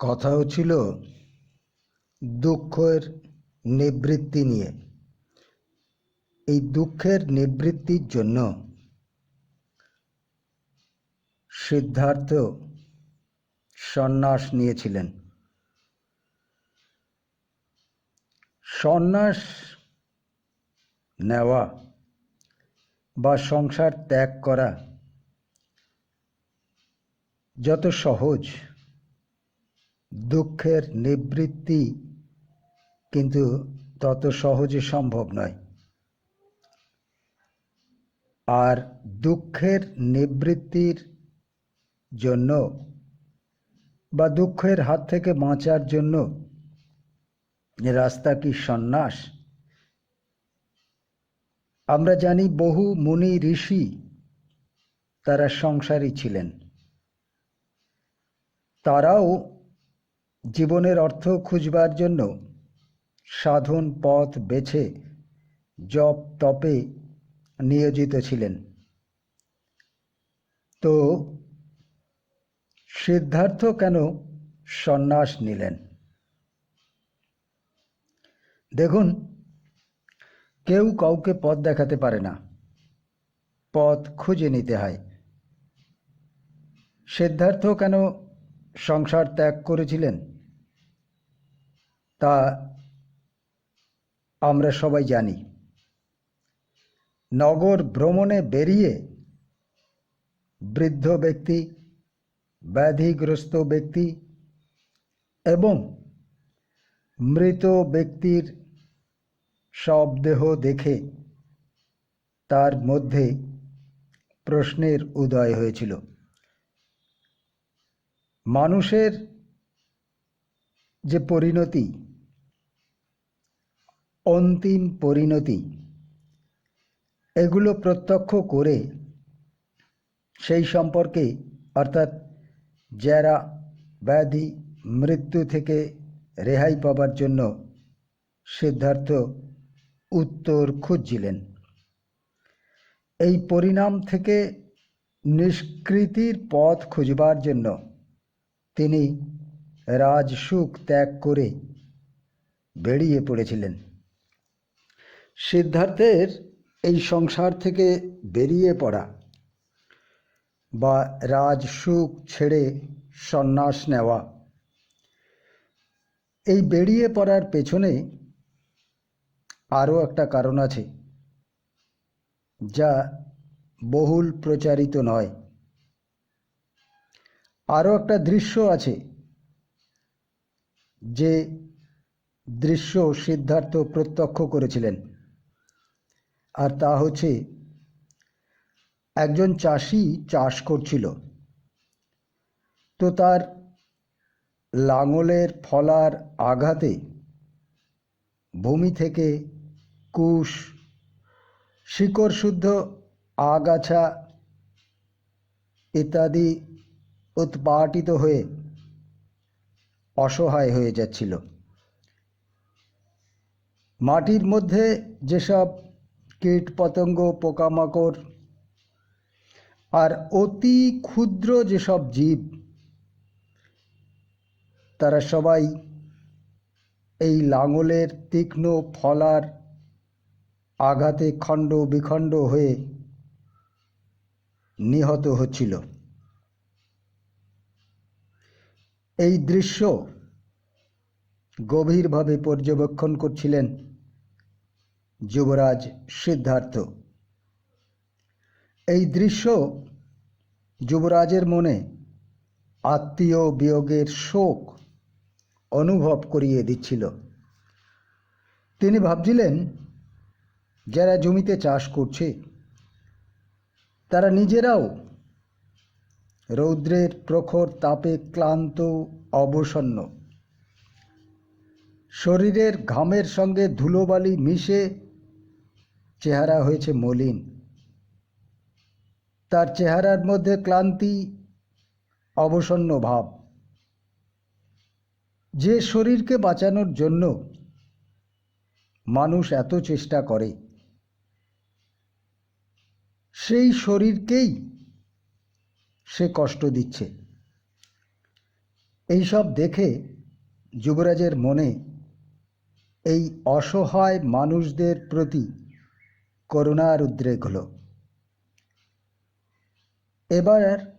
কথা ছিল দুঃখের নিবৃত্তি নিয়ে। এই দুঃখের নিবৃত্তির জন্য সিদ্ধার্থ সন্ন্যাস নিয়েছিলেন। সন্ন্যাস নেওয়া বা সংসার ত্যাগ করা যত সহজ। দুঃখের নিবৃত্তি কিন্তু তত সহজে সম্ভব নয়। আর দুঃখের নিবৃত্তির জন্য বা দুঃখের হাত থেকে বাঁচার জন্য রাস্তা কি সন্ন্যাস? আমরা জানি বহু মুনি ঋষি তারা সংসারী ছিলেন। তারাও জীবনের অর্থ খুঁজবার জন্য সাধন পথ বেছে জপ তপে নিয়োজিত ছিলেন। তো সিদ্ধার্থ কেন সন্ন্যাস নিলেন? দেখুন, কেউ কাউকে পথ দেখাতে পারে না। পথ খুঁজে নিতে হয়। সিদ্ধার্থ কেন সংসার ত্যাগ করেছিলেন? তা আমরা সবাই জানি। নগর ভ্রমণে বেরিয়ে বৃদ্ধ ব্যক্তি, ব্যাধিগ্রস্ত ব্যক্তি এবং মৃত ব্যক্তির সব দেহ দেখে তার মধ্যে প্রশ্নের উদয় হয়েছিল। মানুষের যে পরিণতি অন্তিম পরিণতি। এগুলো প্রত্যক্ষ করে সেই সম্পর্কে, অর্থাৎ যারা ব্যাধি মৃত্যু থেকে রেহাই পাবার জন্য সিদ্ধার্থ উত্তর খুঁজছিলেন। এই পরিণাম থেকে নিষ্কৃতির পথ খুঁজবার জন্য তিনি রাজসুখ ত্যাগ করে বেরিয়ে পড়েছিলেন। সিদ্ধার্থের এই সংসার থেকে বেরিয়ে পড়া বা রাজসুখ ছেড়ে সন্ন্যাস নেওয়া, এই বেরিয়ে পড়ার পেছনে আরও একটা কারণ আছে যা বহুল প্রচারিত নয়। আরও একটা দৃশ্য আছে যে দৃশ্য সিদ্ধার্থ প্রত্যক্ষ করেছিলেন। আর তা হচ্ছে, একজন চাষি চাষ করছিল। তো তার লাঙলের ফলার আঘাতে ভূমি থেকে কুশ শিকড় শুদ্ধ আগাছা ইত্যাদি উৎপাটিত হয়ে অসহায় হয়ে যাচ্ছিল। মাটির মধ্যে যেসব কীট পতঙ্গ, পোকামাকড় আর অতি ক্ষুদ্র যেসব জীব, তারা সবাই এই লাঙলের তীক্ষ্ণ ফলার আঘাতে খণ্ড বিখণ্ড হয়ে নিহত হচ্ছিল। এই দৃশ্য গভীরভাবে পর্যবেক্ষণ করছিলেন যুবরাজ সিদ্ধার্থ। এই দৃশ্য যুবরাজের মনে আত্মীয় বিয়োগের শোক অনুভব করিয়ে দিচ্ছিল। তিনি ভাবছিলেন, যারা জমিতে চাষ করছে, তারা নিজেরাও রৌদ্রের প্রখর তাপে ক্লান্ত, অবসন্ন। শরীরের ঘামের সঙ্গে ধুলোবালি মিশে চেহারা হয়েছে মলিন। তার চেহারার মধ্যে ক্লান্তি, অবসন্ন ভাব। যে শরীরকে বাঁচানোর জন্য মানুষ এত চেষ্টা করে, সেই শরীরকেই সে কষ্ট দিচ্ছে। এইসব দেখে যুবরাজের মনে এই অসহায় মানুষদের প্রতি করুণার উদ্রেক হলো এবার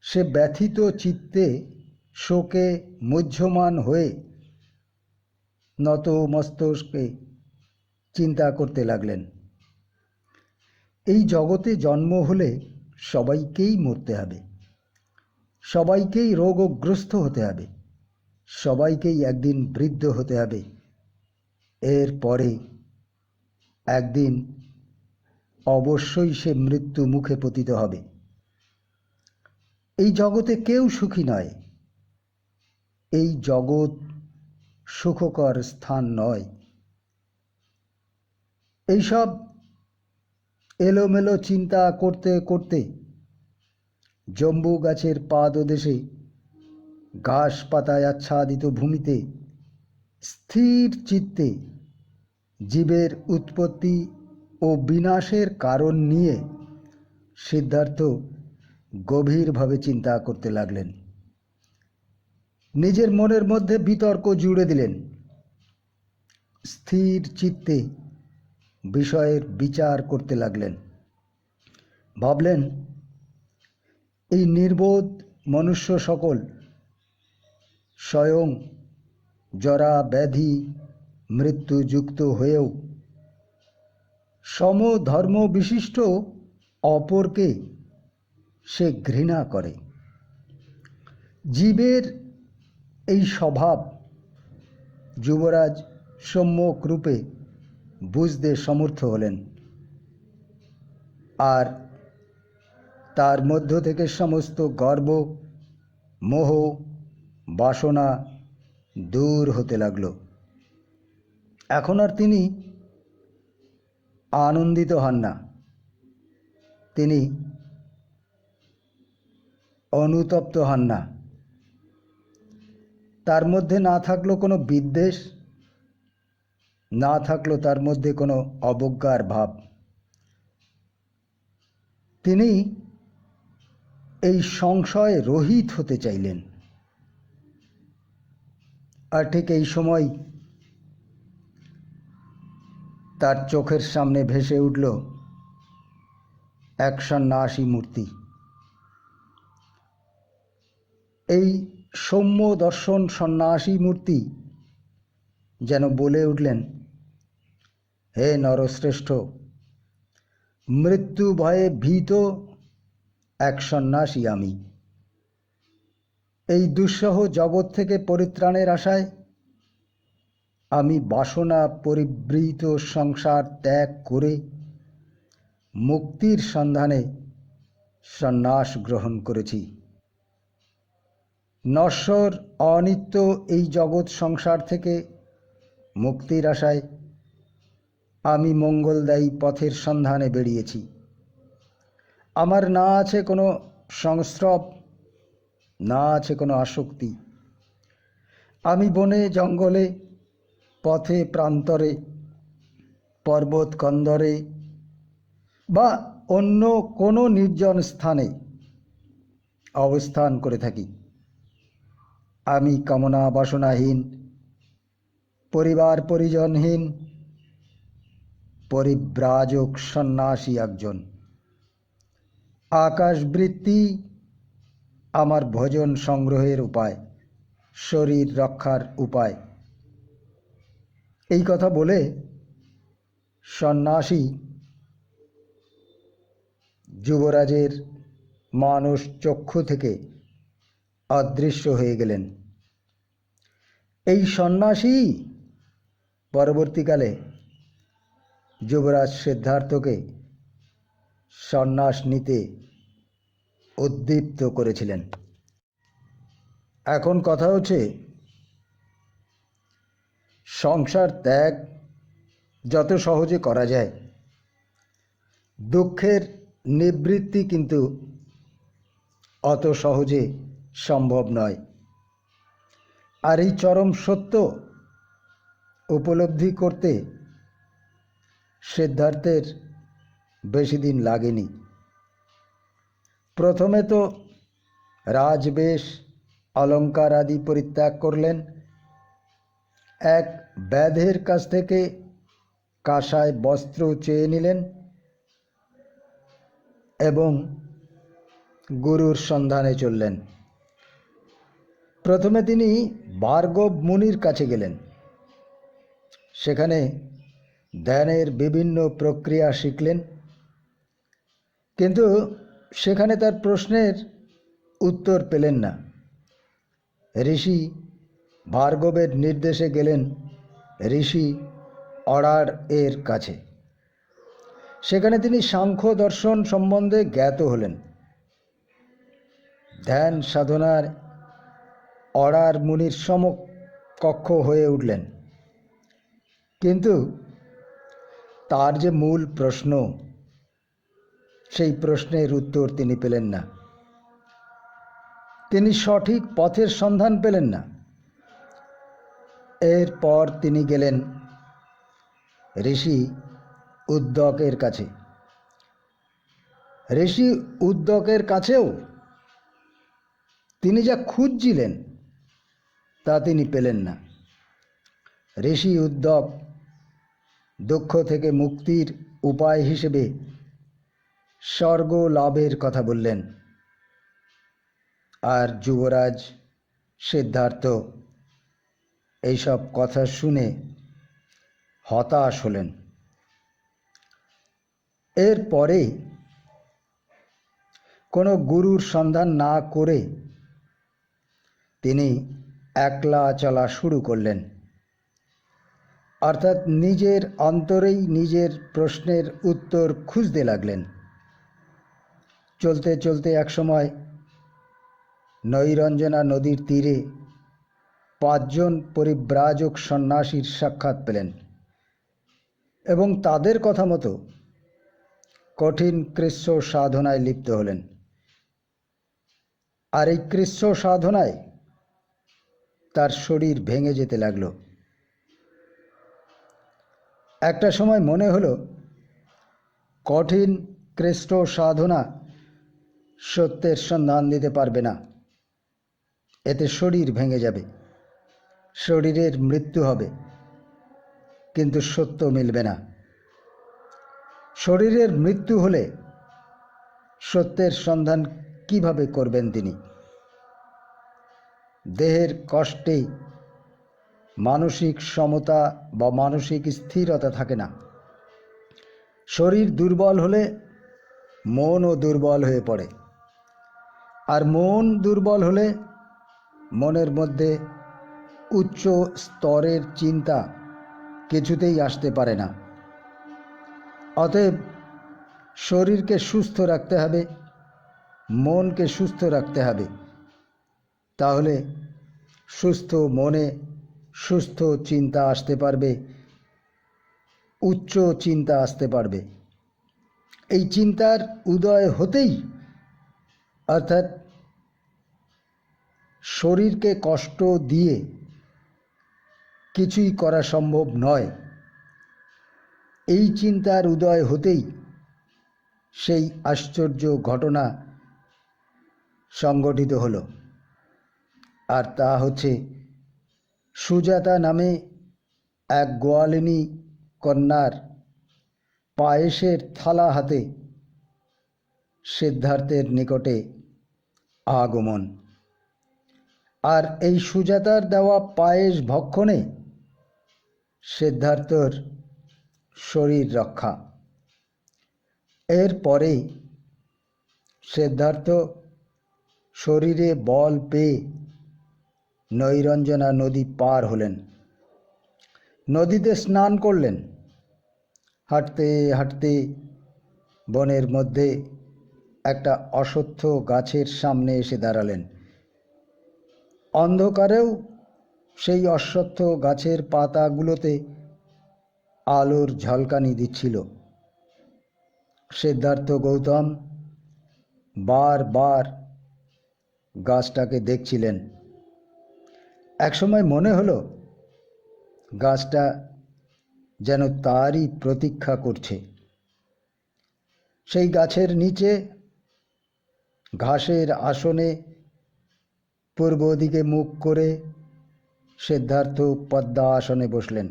সে ব্যথিত চিত্তে শোকে মুহ্যমান হয়ে নত মস্তকে চিন্তা করতে লাগলেন। এই জগতে জন্ম হলে সবাইকেই মরতে হবে। সবাইকেই রোগগ্রস্ত হতে হবে। সবাইকেই একদিন বৃদ্ধ হতে হবে। এর পরে একদিন অবশ্যই সে মৃত্যু মুখে পতিত হবে। এই জগতে কেউ সুখী নয়। এই জগৎ সুখকর স্থান নয়। এইসব এলোমেলো চিন্তা করতে করতে জম্বু গাছের পাদদেশে ঘাস পাতায় আচ্ছাদিত ভূমিতে স্থির চিত্তে জীবের উৎপত্তি ও বিনাশের কারণ নিয়ে সিদ্ধার্থ গভীরভাবে চিন্তা করতে লাগলেন। নিজের মনের মধ্যে বিতর্ক জুড়ে দিলেন। স্থির চিত্তে বিষয়ের বিচার করতে লাগলেন। ভাবলেন, এই নির্বোধ মনুষ্য সকল স্বয়ং জরা ব্যাধি মৃত্যুযুক্ত হয়েও। সমধর্ম বিশিষ্ট অপরকে সে ঘৃণা করে। জীবের এই স্বভাব যুবরাজ সম্যক রূপে বুঝতে সমর্থ হলেন। আর তার মধ্য থেকে সমস্ত গর্ব, মোহ, বাসনা দূর হতে লাগল। এখন আর তিনি আনন্দিত হন না। তিনি অনুতপ্ত হন না। তার মধ্যে না থাকল কোনো বিদ্বেষ, না থাকল তার মধ্যে কোনো অবজ্ঞার ভাব। তিনি এই সংশয় রহিত হতে চাইলেন। আর ঠিক এই সময় তার চোখের সামনে ভেসে উঠল এক সন্ন্যাসী মূর্তি। এই সৌম্য দর্শন সন্ন্যাসী মূর্তি যেন বলে উঠলেন, হে নরশ্রেষ্ঠ, মৃত্যু ভয়ে ভীত এক সন্ন্যাসী আমি। এই দুঃসহ জগৎ থেকে পরিত্রাণের আশায় আমি বাসনা পরিবৃত সংসার ত্যাগ করে মুক্তির সন্ধানে সন্ন্যাস গ্রহণ করেছি। নশ্বর অনিত্য এই জগৎ সংসার থেকে মুক্তির আশায় আমি মঙ্গলদায়ী পথের সন্ধানে বেরিয়েছি। আমার না আছে কোনো সংস্রব, না আছে কোনো আসক্তি। আমি বনে জঙ্গলে পথে প্রান্তরে পর্বত কন্দরে বা অন্য কোনো নির্জন স্থানে অবস্থান করে থাকি। আমি কামনা বাসনাহীন, পরিবার পরিজনহীন, পরিব্রাজক সন্ন্যাসী একজন। আকাশবৃত্তি আমার ভোজন সংগ্রহের উপায়, শরীর রক্ষার উপায়। এই কথা বলে সন্ন্যাসী যুবরাজের মানুষ চক্ষু থেকে অদৃশ্য হয়ে গেলেন। এই সন্ন্যাসী পরবর্তীকালে যুবরাজ সিদ্ধার্থকে সন্ন্যাস নিতে উদ্দীপ্ত করেছিলেন। এখন কথা হচ্ছে সংসার ত্যাগ যত সহজে করা যায়। দুঃখের নিবৃত্তি কিন্তু অত সহজে সম্ভব নয়। আর এই চরম সত্য উপলব্ধি করতে সিদ্ধার্থের বেশি দিন লাগেনি। প্রথমে তো রাজবেশ, অলঙ্কার আদি পরিত্যাগ করলেন। এক ব্যাধের কাছ থেকে কাঁসায় বস্ত্র চেয়ে নিলেন এবং গুরুর সন্ধানে চললেন। প্রথমে তিনি ভার্গব মুনির কাছে গেলেন। সেখানে ধ্যানের বিভিন্ন প্রক্রিয়া শিখলেন। কিন্তু সেখানে তার প্রশ্নের উত্তর পেলেন না। ঋষি ভার্গবের নির্দেশে গেলেন ঋষি অড়ার এর কাছে। সেখানে তিনি সাংখ্য দর্শন সম্বন্ধে জ্ঞাত হলেন। ধ্যান সাধনার অড়ার মুনির সমকক্ষ হয়ে উঠলেন। কিন্তু তার যে মূল প্রশ্ন, সেই প্রশ্নের উত্তর তিনি পেলেন না। তিনি সঠিক পথের সন্ধান পেলেন না। এরপর তিনি গেলেন ঋষি উদ্যকের কাছে। ঋষি উদ্যকের কাছেও তিনি যা খুঁজছিলেন, তা তিনি পেলেন না। ঋষি উদ্যক দুঃখ থেকে মুক্তির উপায় হিসেবে স্বর্গ লাভের কথা বললেন। আর যুবরাজ সিদ্ধার্থ এইসব কথা শুনে হতাশ হলেন। এরপরে কোনো গুরুর সন্ধান না করে তিনি একলা চলা শুরু করলেন। অর্থাৎ নিজের অন্তরেই নিজের প্রশ্নের উত্তর খুঁজতে লাগলেন। চলতে চলতে একসময় নৈরঞ্জনা নদীর তীরে পাঁচজন পরিব্রাজক সন্ন্যাসীর সাক্ষাৎ পেলেন। এবং তাদের কথা মতো কঠিন কৃষ্ণ সাধনায় লিপ্ত হলেন। আর এই কৃষ্ণ সাধনায় তার শরীর ভেঙে যেতে লাগল। একটা সময় মনে হলো, কঠিন কৃষ্ট সাধনা সত্যের সন্ধান দিতে পারবে না। এতে শরীর ভেঙে যাবে। শরীরের মৃত্যু হবে। কিন্তু সত্য মিলবে না। শরীরের মৃত্যু হলে সত্যের সন্ধান কীভাবে করবেন তিনি? দেহের কষ্টেই মানসিক সমতা বা মানসিক স্থিরতা থাকে না। শরীর দুর্বল হলে মনও দুর্বল হয়ে পড়ে। আর মন দুর্বল হলে মনের মধ্যে উচ্চ স্তরের চিন্তা কিছুতেই আসতে পারে না। অতএব শরীরকে সুস্থ রাখতে হবে, মনকে সুস্থ রাখতে হবে। তাহলে সুস্থ মনে সুস্থ চিন্তা আসতে পারবে, উচ্চ চিন্তা আসতে পারবে। এই চিন্তার উদয় হতেই অর্থাৎ শরীরকে কষ্ট দিয়ে কিছুই করা সম্ভব নয়। এই চিন্তার উদয় হতেই সেই আশ্চর্য ঘটনা সংগঠিত হল। আর তা হচ্ছে সুজাতা নামে এক গোয়ালিনী কন্যার পায়েসের থালা হাতে সিদ্ধার্থের নিকটে আগমন। আর এই সুজাতার দেওয়া পায়েস ভক্ষণে সিদ্ধার্থর শরীর রক্ষা। এরপরেই সিদ্ধার্থ শরীরে বল পেয়ে নৈরঞ্জনা নদী পার হলেন। নদীতে স্নান করলেন। হাঁটতে হাঁটতে বনের মধ্যে একটা অশ্বত্থ গাছের সামনে এসে দাঁড়ালেন। অন্ধকারেও সেই অশ্বত্থ গাছের পাতাগুলোতে আলোর ঝলকানি দিচ্ছিল। সিদ্ধার্থ গৌতম বারবার গাছটাকে দেখছিলেন। একসময় মনে হলো, গাছটা যেন তারই প্রতীক্ষা করছে। সেই গাছের নিচে ঘাসের আসনে পূর্ব দিকে মুখ করে সিদ্ধার্থ পদ্মা আসনে বসলেন।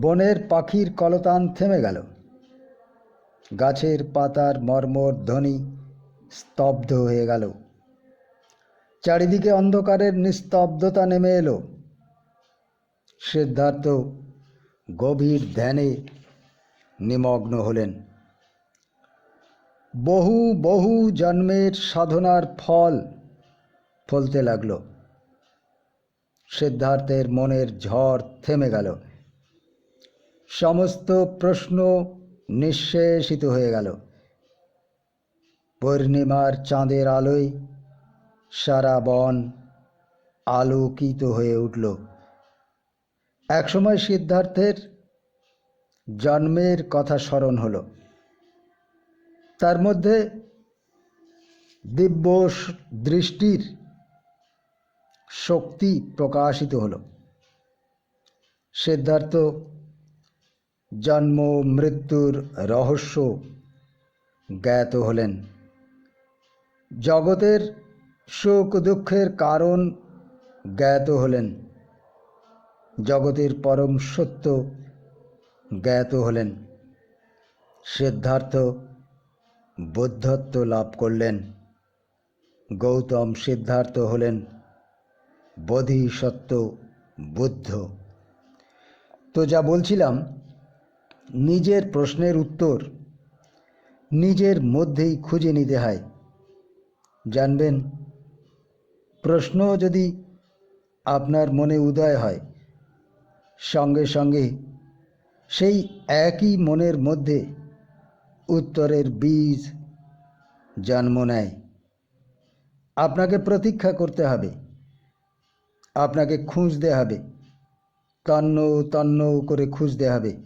বনের পাখির কলতান থেমে গেল। গাছের পাতার মর্মর ধ্বনি স্তব্ধ হয়ে গেল। চারিদিকে অন্ধকারের নিস্তব্ধতা নেমে এলো। সিদ্ধার্থ গভীর ধ্যানে নিমগ্ন হলেন। বহু বহু জন্মের সাধনার ফল ফলতে লাগল। সিদ্ধার্থের মনের ঝড় থেমে গেল। সমস্ত প্রশ্ন নিঃশেষিত হয়ে গেল। পূর্ণিমার চাঁদের আলোয় সারা বন আলোকিত হয়ে উঠল। একসময় সিদ্ধার্থের জন্মের কথা স্মরণ হলো। তার মধ্যে দিব্য দৃষ্টির শক্তি প্রকাশিত হল। সিদ্ধার্থ, জন্ম, মৃত্যুর রহস্য জ্ঞাত হলেন। জগতের সুখ দুঃখের কারণ জ্ঞাত হলেন। জগতের পরম সত্য জ্ঞাত হলেন। সিদ্ধার্থ বুদ্ধত্ব লাভ করলেন। গৌতম সিদ্ধার্থ হলেন। বোধিসত্ত্ব বুদ্ধ। তো যা বলছিলাম, নিজের প্রশ্নের উত্তর নিজের মধ্যেই খুঁজে নিতে হয়। জানবেন, প্রশ্ন যদি আপনার মনে উদয় হয়, সঙ্গে সঙ্গে সেই একই মনের মধ্যে উত্তরের বীজ জন্ম নেয়। আপনাকে প্রতীক্ষা করতে হবে। আপনাকে খুঁজতে হবে। তন্ন তন্ন করে খুঁজতে হবে।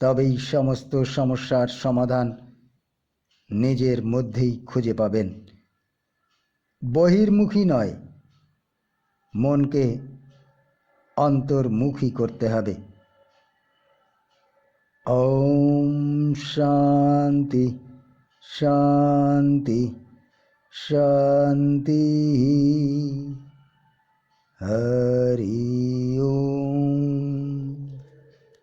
তবেই সমস্ত সমস্যার সমাধান নিজের মধ্যেই খুঁজে পাবেন। বহির্মুখী নয়, মনকে অন্তর্মুখী করতে হবে। ওম শান্তি শান্তি শান্তি। हरि हरिय